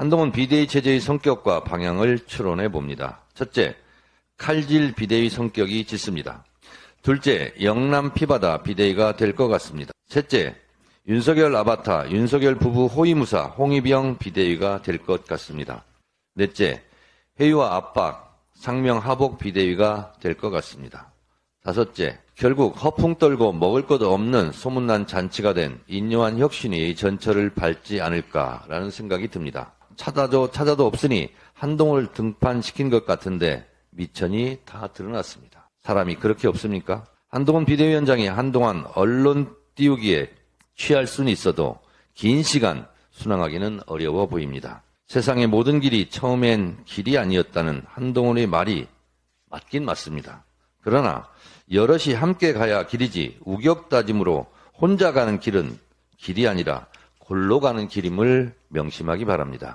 한동훈 비대위 체제의 성격과 방향을 추론해 봅니다. 첫째, 칼질 비대위 성격이 짙습니다. 둘째, 영남 피바다 비대위가 될 것 같습니다. 셋째, 윤석열 아바타, 윤석열 부부 호위무사 홍위병 비대위가 될 것 같습니다. 넷째, 회의와 압박, 상명 하복 비대위가 될 것 같습니다. 다섯째, 결국 허풍 떨고 먹을 것 없는 소문난 잔치가 된 인요한 혁신위의 전철을 밟지 않을까라는 생각이 듭니다. 찾아도 찾아도 없으니 한동을 등판시킨 것 같은데 미천이 다 드러났습니다. 사람이 그렇게 없습니까? 한동훈 비대위원장이 한동안 언론 띄우기에 취할 수는 있어도 긴 시간 순항하기는 어려워 보입니다. 세상의 모든 길이 처음엔 길이 아니었다는 한동훈의 말이 맞긴 맞습니다. 그러나 여럿이 함께 가야 길이지 우격다짐으로 혼자 가는 길은 길이 아니라 골로 가는 길임을 명심하기 바랍니다.